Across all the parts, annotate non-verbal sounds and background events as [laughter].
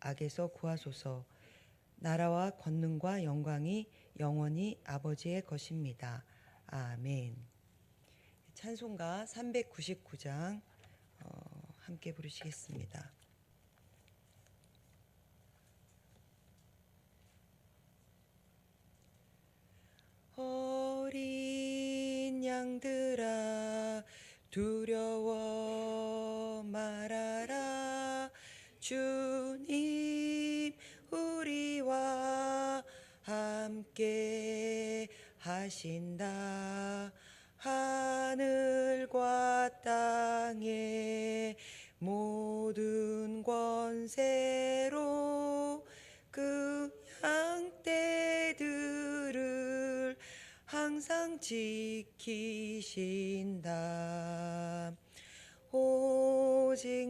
악에서 구하소서. 나라와 권능과 영광이 영원히 아버지의 것입니다. 아멘. 찬송가 399장 어, 함께 부르시겠습니다. 어린 양들아 두려워 말아라 주 함께 하신다 하늘과 땅의 모든 권세로 그 양떼들을 항상 지키신다. 오직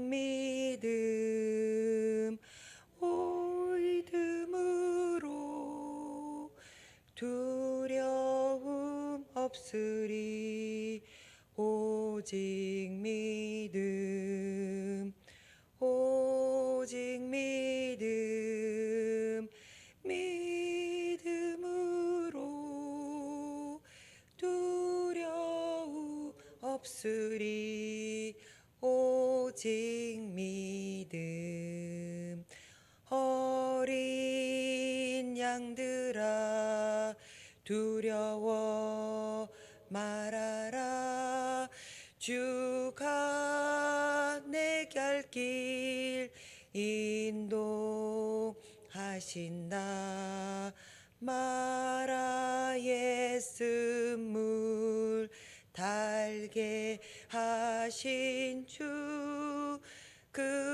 양들아 두려워 말아라. 주가 내 곁길 인도하신다 마라 예수물 달게 하신 주그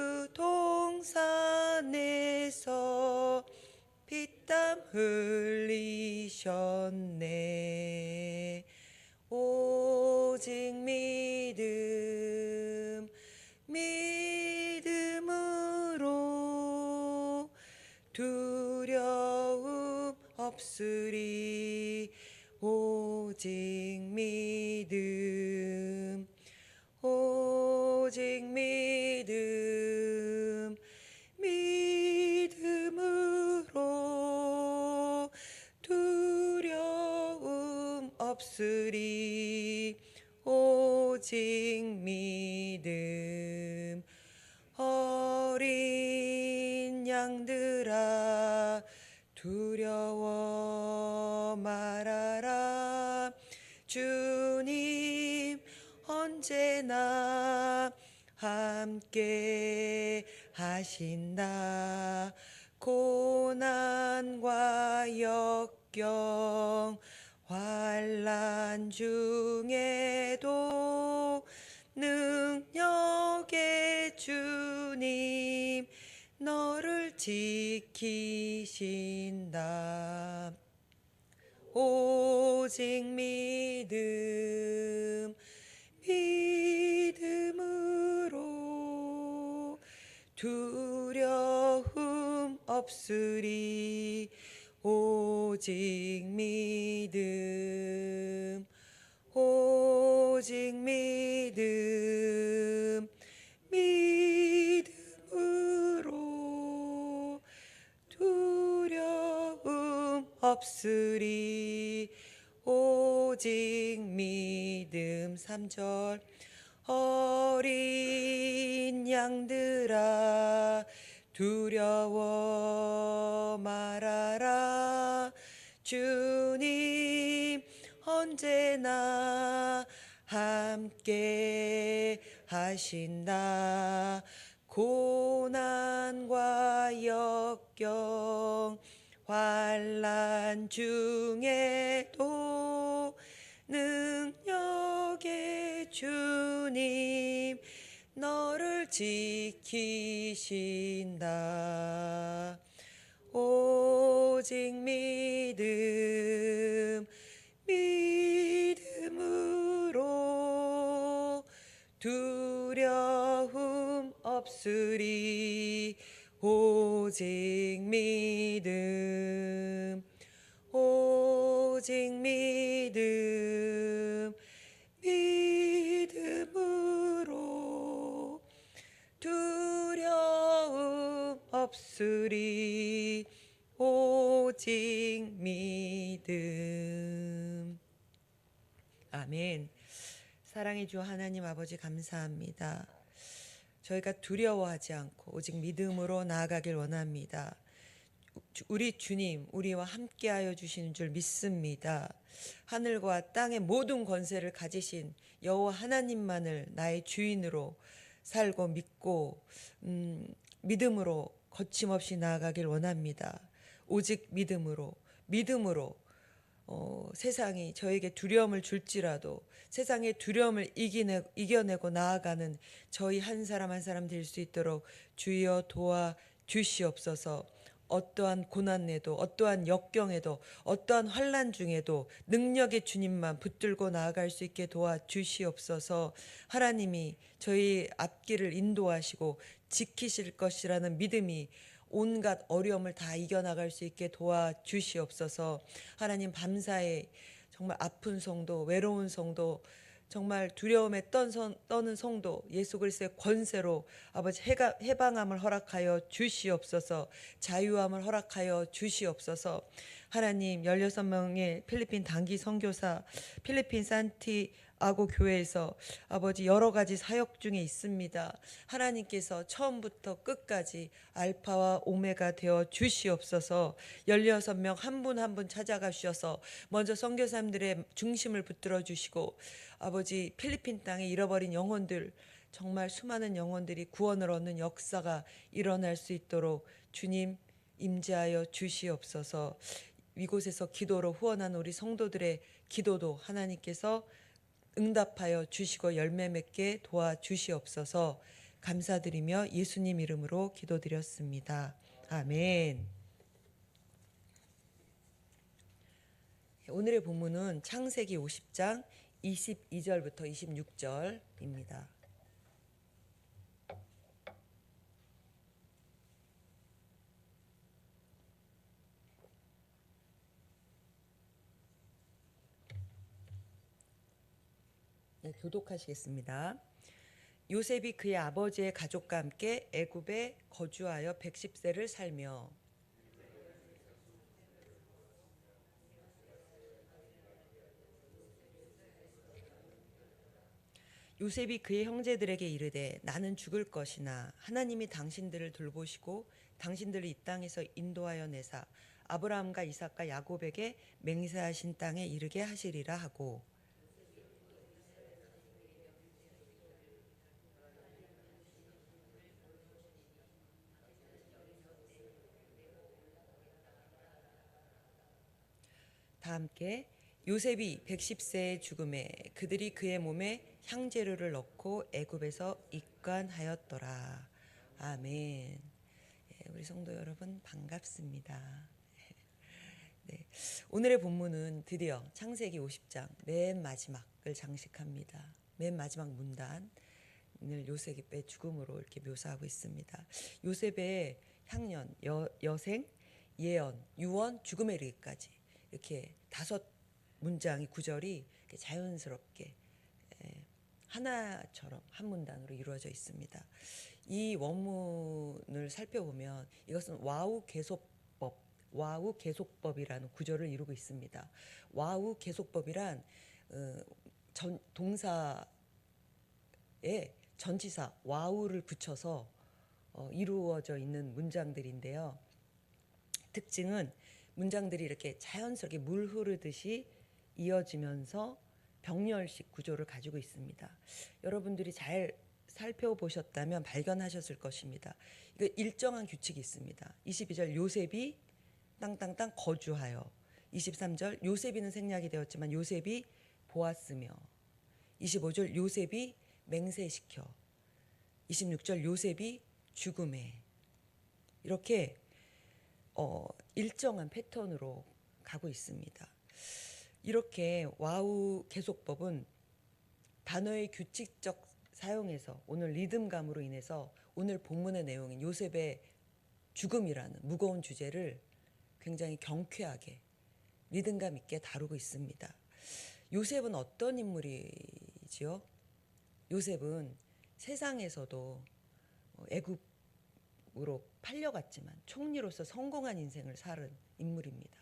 흘리셨네. 오직 믿음 믿음으로 두려움 없으리. 오직 믿음 오직 하신다. 고난과 역경 환란 중에도 능력의 주님 너를 지키신다. 오직 믿음 없으리 오직 믿음 오직 믿음 믿음으로 두려움 없으리 오직 믿음. 3절 어린 양들아 두려워 말아라. 주님 언제나 함께 하신다. 고난과 역경 환란 중에도 능력의 주님 너를 지키신다. 오직 믿음 믿음으로 두려움 없으리. 오직 믿음 아멘 사랑의 주 하나님 아버지 감사합니다 저희가 두려워하지 않고 오직 믿음으로 나아가길 원합니다 주- 우리 주님 우리와 함께하여 주시는 줄 믿습니다. 하늘과 땅의 모든 권세를 가지신 여호와 하나님만을 나의 주인으로 살고 믿고 음, 믿음으로 거침없이 나아가길 원합니다. 오직 믿음으로 믿음으로 어, 세상이 저에게 두려움을 줄지라도 세상의 두려움을 이기내, 이겨내고 나아가는 저희 한 사람 한 사람 될 수 있도록 주여 도와 주시옵소서. 어떠한 고난에도 어떠한 역경에도 어떠한 환란 중에도 능력의 주님만 붙들고 나아갈 수 있게 도와 주시옵소서. 하나님이 저희 앞길을 인도하시고 지키실 것이라는 믿음이 온갖 어려움을 다 이겨나갈 수 있게 도와주시옵소서. 하나님 밤사이 정말 아픈 성도, 외로운 성도, 정말 두려움에 떠는 성도 예수 그리스도의 권세로 아버지 해가, 해방함을 허락하여 주시옵소서. 자유함을 허락하여 주시옵소서. 하나님 16명의 필리핀 단기 선교사 필리핀 산티 아고 교회에서 아버지 여러 가지 사역 중에 있습니다 하나님께서 처음부터 끝까지 알파와 오메가 되어 주시옵소서 16명 한 분 한 분 찾아가 주셔서 먼저 선교사님들의 중심을 붙들어 주시고 아버지 필리핀 땅에 잃어버린 영혼들 정말 수많은 영혼들이 구원을 얻는 역사가 일어날 수 있도록 주님 임재하여 주시옵소서. 이곳에서 기도로 후원한 우리 성도들의 기도도 하나님께서 응답하여 주시고 열매 맺게 도와 주시옵소서. 감사드리며 예수님 이름으로 기도드렸습니다. 아멘. 오늘의 본문은 창세기 50장 22절부터 26절입니다. 네, 교독하시겠습니다. 요셉이 그의 아버지의 가족과 함께 애굽에 거주하여 110세를 살며 요셉이 그의 형제들에게 이르되 나는 죽을 것이나 하나님이 당신들을 돌보시고 당신들을 이 땅에서 인도하여 내사 아브라함과 이삭과 야곱에게 맹세하신 땅에 이르게 하시리라 하고 다 함께 요셉이 110세의 죽음에 그들이 그의 몸에 향재료를 넣고 애굽에서 입관하였더라. 아멘. 예, 우리 성도 여러분 반갑습니다. [laughs] 네, 오늘의 본문은 드디어 창세기 50장 맨 마지막을 장식합니다. 맨 마지막 문단을 요셉의 죽음으로 이렇게 묘사하고 있습니다. 요셉의 향년, 여, 여생, 예언, 유언, 죽음에 이르기까지 이렇게 다섯 문장이 구절이 자연스럽게 에, 하나처럼 한 문단으로 이루어져 있습니다. 이 원문을 살펴보면 이것은 와우 계속법, 와우 계속법이라는 구절을 이루고 있습니다. 와우 계속법이란 어, 전, 동사에 전치사 와우를 붙여서 어, 이루어져 있는 문장들인데요. 특징은 문장들이 이렇게 자연스럽게 물 흐르듯이 이어지면서 병렬식 구조를 가지고 있습니다. 여러분들이 잘 살펴보셨다면 발견하셨을 것입니다. 이거 일정한 규칙이 있습니다. 22절 요셉이 땅땅땅 거주하여 23절 요셉이는 생략이 되었지만 요셉이 보았으며 25절 요셉이 맹세시켜 26절 요셉이 죽음에 이렇게 어, 일정한 패턴으로 가고 있습니다. 이렇게 와우 계속법은 단어의 규칙적 사용에서 오늘 리듬감으로 인해서 오늘 본문의 내용인 요셉의 죽음이라는 무거운 주제를 굉장히 경쾌하게 리듬감 있게 다루고 있습니다. 요셉은 어떤 인물이지요? 요셉은 세상에서도 어, 애굽 으로 팔려갔지만 총리로서 성공한 인생을 살은 인물입니다.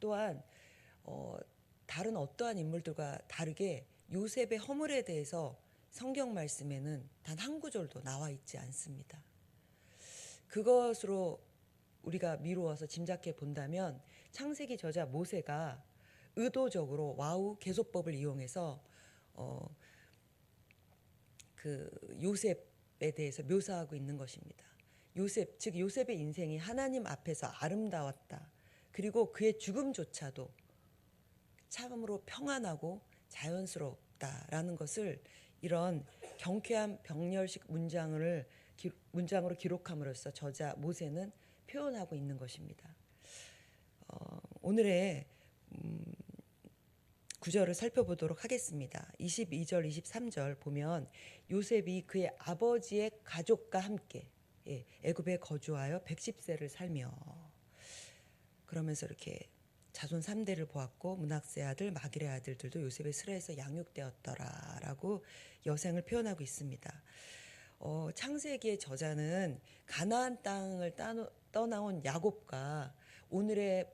또한 어, 다른 어떠한 인물들과 다르게 요셉의 허물에 대해서 성경 말씀에는 단 한 구절도 나와 있지 않습니다. 그것으로 우리가 미루어서 짐작해 본다면 창세기 저자 모세가 의도적으로 와우 계속법을 이용해서 어, 그 요셉에 대해서 묘사하고 있는 것입니다. 요셉 즉 요셉의 인생이 하나님 앞에서 아름다웠다. 그리고 그의 죽음조차도 참으로 평안하고 자연스럽다라는 것을 이런 경쾌한 병렬식 문장을 기, 문장으로 기록함으로써 저자 모세는 표현하고 있는 것입니다. 어, 오늘의 음, 구절을 살펴보도록 하겠습니다. 22절, 23절 보면 요셉이 그의 아버지의 가족과 함께 예, 애굽에 거주하여 110세를 살며 그러면서 이렇게 자손 3대를 보았고 문학세 아들 마길의 아들들도 요셉의 슬에서 양육되었더라라고 여생을 표현하고 있습니다. 어, 창세기의 저자는 가나안 땅을 따노, 떠나온 야곱과 오늘의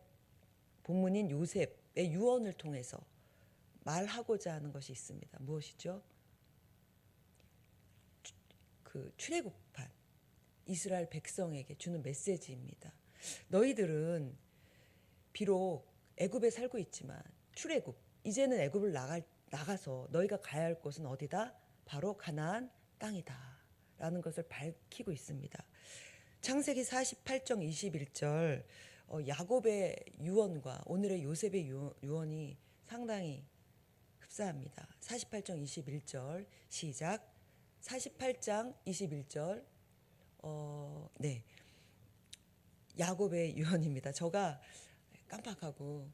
본문인 요셉의 유언을 통해서 말하고자 하는 것이 있습니다. 무엇이죠? 그 출애굽한 이스라엘 백성에게 주는 메시지입니다. 너희들은 비록 애굽에 살고 있지만 출애굽 이제는 애굽을 나가 나가서 너희가 가야 할 곳은 어디다? 바로 가나안 땅이다 라는 것을 밝히고 있습니다. 창세기 48장 21절 어, 야곱의 유언과 오늘의 요셉의 유언이 상당히 흡사합니다. 48장 21절 시작. 48장 21절 어, 네. 야곱의 유언입니다. 저가 깜빡하고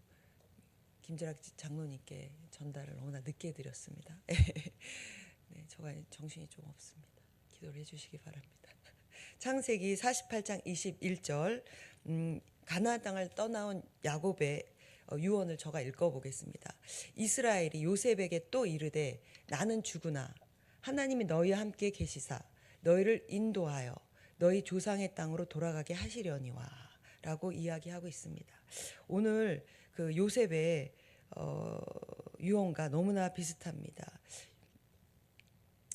김재락 장로님께 전달을 너무나 늦게 해드렸습니다. [laughs] 네, 저가 정신이 좀 없습니다. 기도를 해주시기 바랍니다. [laughs] 창세기 48장 21절 음, 가나안 땅을 떠나온 야곱의 어, 유언을 저가 읽어보겠습니다. 이스라엘이 요셉에게 또 이르되 나는 죽으나 하나님이 너희와 함께 계시사 너희를 인도하여 너희 조상의 땅으로 돌아가게 하시려니와 라고 이야기하고 있습니다. 오늘 그 요셉의 어, 유언과 너무나 비슷합니다.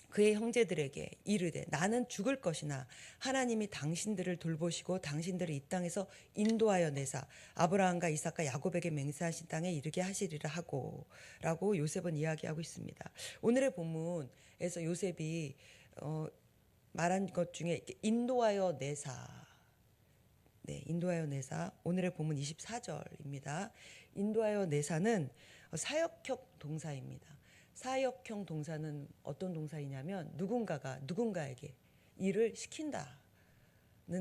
그의 형제들에게 이르되 나는 죽을 것이나 하나님이 당신들을 돌보시고 당신들을 이 땅에서 인도하여 내사 아브라함과 이삭과 야곱에게 맹세하신 땅에 이르게 하시리라 하고라고 요셉은 이야기하고 있습니다. 오늘의 본문에서 요셉이 어, 말한 것 중에 인도하여 내사 네, 인도하여 내사 오늘의 본문 24절입니다. 인도하여 내사는 사역형 동사입니다. 사역형 동사는 어떤 동사이냐면 누군가가 누군가에게 일을 시킨다는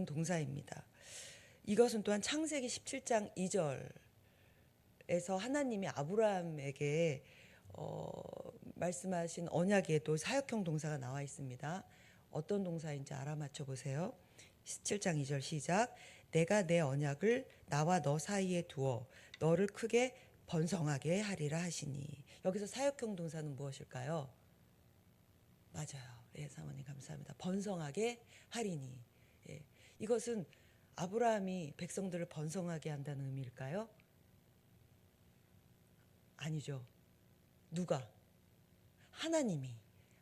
동사입니다. 이것은 또한 창세기 17장 2절에서 하나님이 아브라함에게 어, 말씀하신 언약에도 사역형 동사가 나와 있습니다. 어떤 동사인지 알아맞혀 보세요. 17장 2절 시작. 내가 내 언약을 나와 너 사이에 두어 너를 크게 번성하게 하리라 하시니 여기서 사역형 동사는 무엇일까요? 맞아요. 예, 사모님 감사합니다. 번성하게 하리니 예, 이것은 아브라함이 백성들을 번성하게 한다는 의미일까요? 아니죠. 누가? 하나님이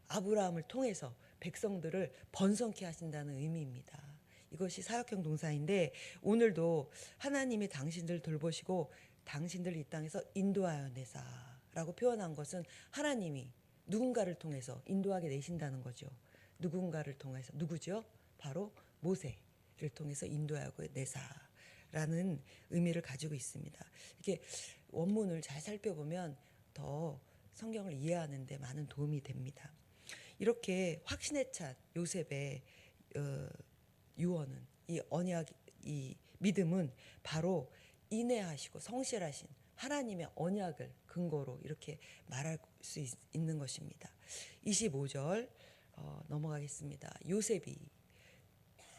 아브라함을 통해서 백성들을 번성케 하신다는 의미입니다. 이것이 사역형 동사인데 오늘도 하나님이 당신들 돌보시고 당신들 이 땅에서 인도하여 내사라고 표현한 것은 하나님이 누군가를 통해서 인도하게 내신다는 거죠. 누군가를 통해서 누구죠? 바로 모세를 통해서 인도하고 내사라는 의미를 가지고 있습니다. 이렇게 원문을 잘 살펴보면 더 성경을 이해하는 데 많은 도움이 됩니다. 이렇게 확신에 찬 요셉의 어, 유언은 이 언약 이 믿음은 바로 인내하시고 성실하신 하나님의 언약을 근거로 이렇게 말할 수 있, 는 것입니다. 25절 어, 넘어가겠습니다. 요셉이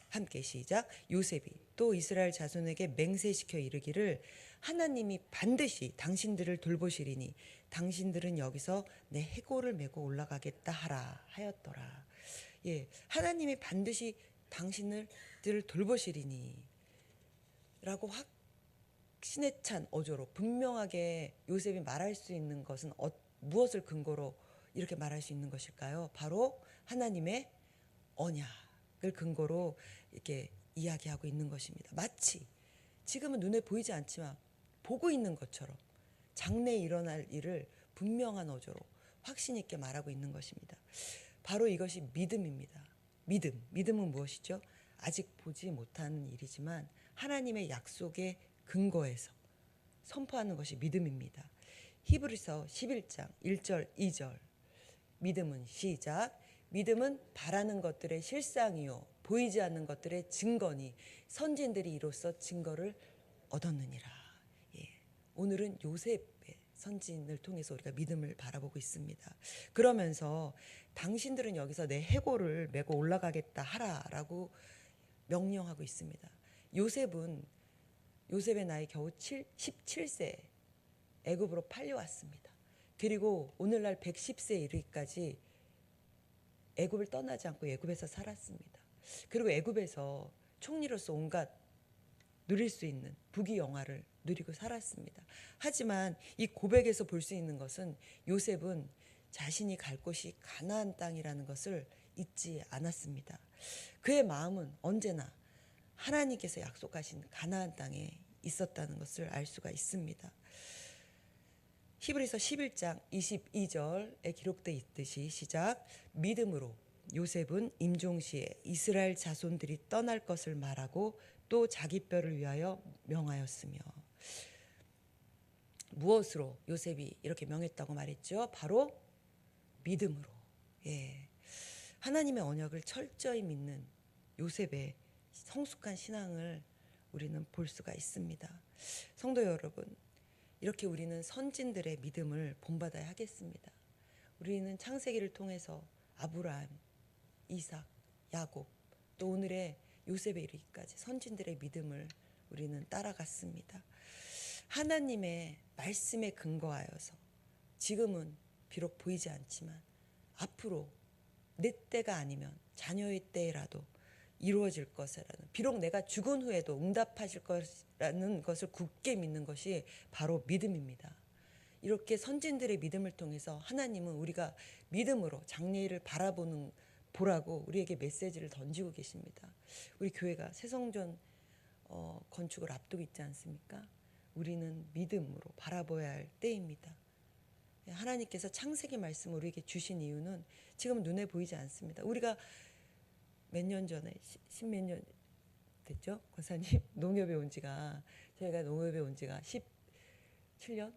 함께 시작. 요셉이 또 이스라엘 자손에게 맹세시켜 이르기를 하나님이 반드시 당신들을 돌보시리니 당신들은 여기서 내 해골을 메고 올라가겠다 하라 하였더라. 예, 하나님이 반드시 당신을 돌보시리니 라고 확신에 찬 어조로 분명하게 요셉이 말할 수 있는 것은 어, 무엇을 근거로 이렇게 말할 수 있는 것일까요? 바로 하나님의 언약을 근거로 이렇게 이야기하고 있는 것입니다. 마치 지금은 눈에 보이지 않지만 보고 있는 것처럼 장래에 일어날 일을 분명한 어조로 확신 있게 말하고 있는 것입니다. 바로 이것이 믿음입니다. 믿음. 믿음은 무엇이죠? 아직 보지 못하는 일이지만 하나님의 약속의 근거에서 선포하는 것이 믿음입니다. 히브리서 11장 1절 2절 믿음은 시작 믿음은 바라는 것들의 실상이요 보이지 않는 것들의 증거니 선진들이 이로써 증거를 얻었느니라. 예. 오늘은 요셉의 선진을 통해서 우리가 믿음을 바라보고 있습니다. 그러면서 당신들은 여기서 내 해골을 메고 올라가겠다 하라라고 명령하고 있습니다. 요셉은 요셉의 나이 겨우 7, 17세 애굽으로 팔려왔습니다. 그리고 오늘날 110세 이르기까지 애굽을 떠나지 않고 애굽에서 살았습니다. 그리고 애굽에서 총리로서 온갖 누릴 수 있는 부귀 영화를 누리고 살았습니다. 하지만 이 고백에서 볼 수 있는 것은 요셉은 자신이 갈 곳이 가나안 땅이라는 것을 잊지 않았습니다. 그의 마음은 언제나 하나님께서 약속하신 가나안 땅에 있었다는 것을 알 수가 있습니다. 히브리서 11장 22절에 기록되어 있듯이 시작 믿음으로 요셉은 임종 시에 이스라엘 자손들이 떠날 것을 말하고 또 자기 뼈를 위하여 명하였으며 무엇으로 요셉이 이렇게 명했다고 말했죠? 바로 믿음으로. 예. 하나님의 언약을 철저히 믿는 요셉의 성숙한 신앙을 우리는 볼 수가 있습니다. 성도 여러분, 이렇게 우리는 선진들의 믿음을 본받아야 하겠습니다. 우리는 창세기를 통해서 아브라함, 이삭, 야곱, 또 오늘의 요셉에 이르기까지 선진들의 믿음을 우리는 따라갔습니다. 하나님의 말씀에 근거하여서 지금은 비록 보이지 않지만 앞으로 내 때가 아니면 자녀의 때라도 이루어질 것이라는 비록 내가 죽은 후에도 응답하실 것이라는 것을 굳게 믿는 것이 바로 믿음입니다. 이렇게 선진들의 믿음을 통해서 하나님은 우리가 믿음으로 장래일을 바라보는 보라고 우리에게 메시지를 던지고 계십니다. 우리 교회가 새성전 어, 건축을 앞두고 있지 않습니까? 우리는 믿음으로 바라봐야 할 때입니다. 하나님께서 창세기 말씀을 우리에게 주신 이유는 지금 눈에 보이지 않습니다. 우리가 몇 년 전에 십몇 년 됐죠? 권사님 [laughs] 농협에 온 지가 저희가 농협에 온 지가 17년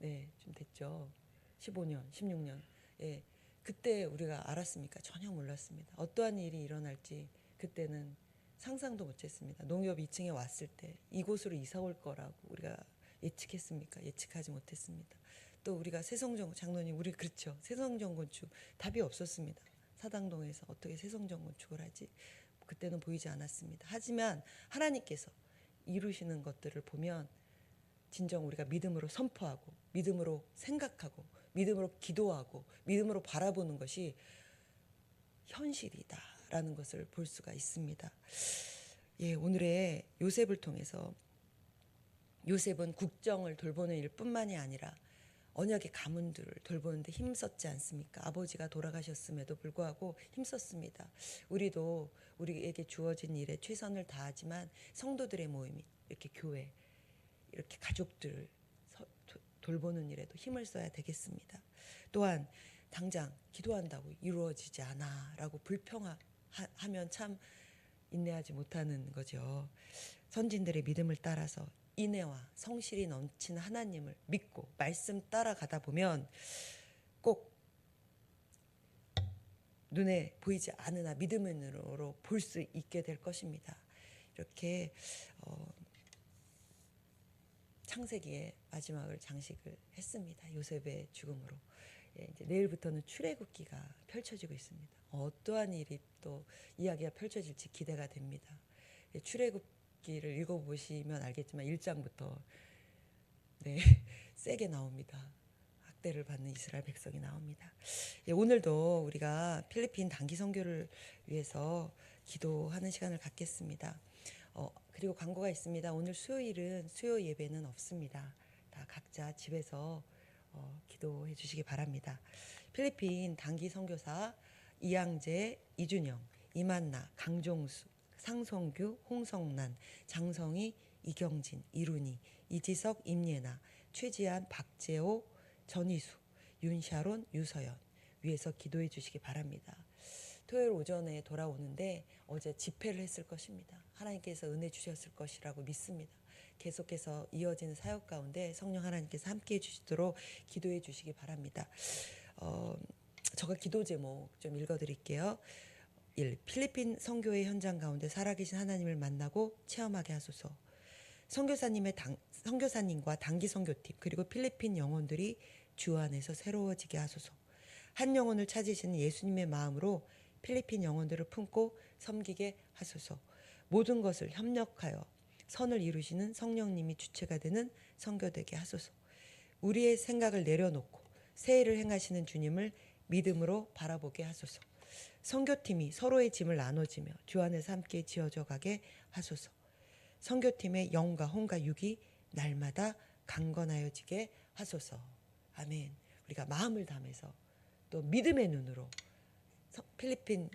네, 좀 됐죠. 15년, 16년. 예. 그때 우리가 알았습니까? 전혀 몰랐습니다. 어떠한 일이 일어날지 그때는 상상도 못했습니다. 농협 2층에 왔을 때 이곳으로 이사 올 거라고 우리가 예측했습니까? 예측하지 못했습니다. 또 우리가 새성정 장로님 우리 그렇죠. 새성정 건축 답이 없었습니다. 사당동에서 어떻게 새성정 건축을 하지? 그때는 보이지 않았습니다. 하지만 하나님께서 이루시는 것들을 보면 진정 우리가 믿음으로 선포하고 믿음으로 생각하고 믿음으로 기도하고 믿음으로 바라보는 것이 현실이다 라는 것을 볼 수가 있습니다. 예, 오늘의 요셉을 통해서 요셉은 국정을 돌보는 일뿐만이 아니라 언약의 가문들을 돌보는데 힘썼지 않습니까? 아버지가 돌아가셨음에도 불구하고 힘썼습니다. 우리도 우리에게 주어진 일에 최선을 다하지만 성도들의 모임이 이렇게 교회 이렇게 가족들을 돌보는 일에도 힘을 써야 되겠습니다. 또한 당장 기도한다고 이루어지지 않아라고 불평하 면참 인내하지 못하는 거죠. 선진들의 믿음을 따라서 인애와 성실이 넘치는 하나님을 믿고 말씀 따라가다 보면 꼭 눈에 보이지 않으나 믿음으로 볼 수 있게 될 것입니다. 이렇게 어, 창세기의 마지막을 장식을 했습니다. 요셉의 죽음으로. 예, 이제 내일부터는 출애굽기가 펼쳐지고 있습니다. 어떠한 일이 또 이야기가 펼쳐질지 기대가 됩니다. 예, 출애굽기를 읽어보시면 알겠지만 1장부터 네, [laughs] 세게 나옵니다. 학대를 받는 이스라엘 백성이 나옵니다. 예, 오늘도 우리가 필리핀 단기 선교를 위해서 기도하는 시간을 갖겠습니다. 어, 그리고 광고가 있습니다. 오늘 수요일은 수요 예배는 없습니다. 다 각자 집에서 어, 기도해 주시기 바랍니다. 필리핀 단기 선교사 이양재, 이준영, 이만나, 강종수, 상성규, 홍성란, 장성희, 이경진, 이룬이, 이지석, 임예나, 최지한, 박재호, 전희수, 윤샤론, 유서연 위에서 기도해 주시기 바랍니다. 토요일 오전에 돌아오는데 어제 집회를 했을 것입니다. 하나님께서 은혜 주셨을 것이라고 믿습니다. 계속해서 이어지는 사역 가운데 성령 하나님께서 함께 해 주시도록 기도해 주시기 바랍니다. 어, 저가 기도 제목 좀 읽어 드릴게요. 1. 필리핀 선교의 현장 가운데 살아계신 하나님을 만나고 체험하게 하소서. 선교사님의 당, 선교사님과 단기 선교팀 그리고 필리핀 영혼들이 주 안에서 새로워지게 하소서. 한 영혼을 찾으시는 예수님의 마음으로 필리핀 영혼들을 품고 섬기게 하소서. 모든 것을 협력하여 선을 이루시는 성령님이 주체가 되는 선교되게 하소서. 우리의 생각을 내려놓고 새 일을 행하시는 주님을 믿음으로 바라보게 하소서. 선교팀이 서로의 짐을 나눠지며 주 안에서 함께 지어져 가게 하소서. 선교팀의 영과 혼과 육이 날마다 강건하여지게 하소서. 아멘. 우리가 마음을 담아서 또 믿음의 눈으로 서- 필리핀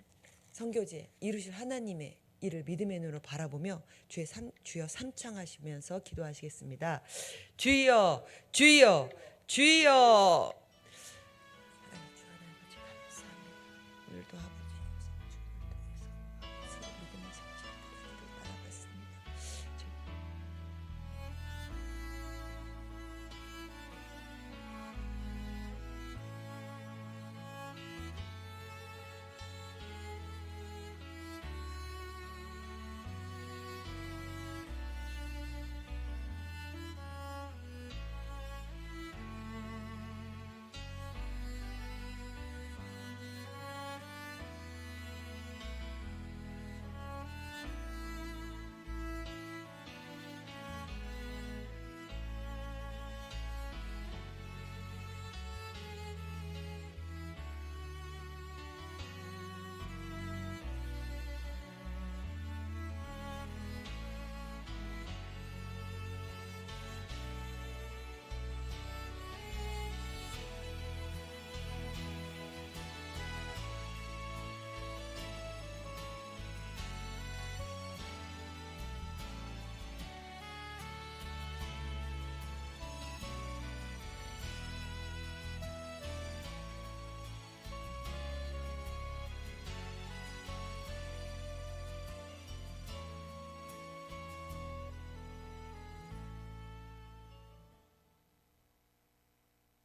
선교지에 이루실 하나님의 일을 믿음의 눈으로 바라보며 주의 삼, 주여 삼창하시면서 기도하시겠습니다. 주여, 주여, 주여.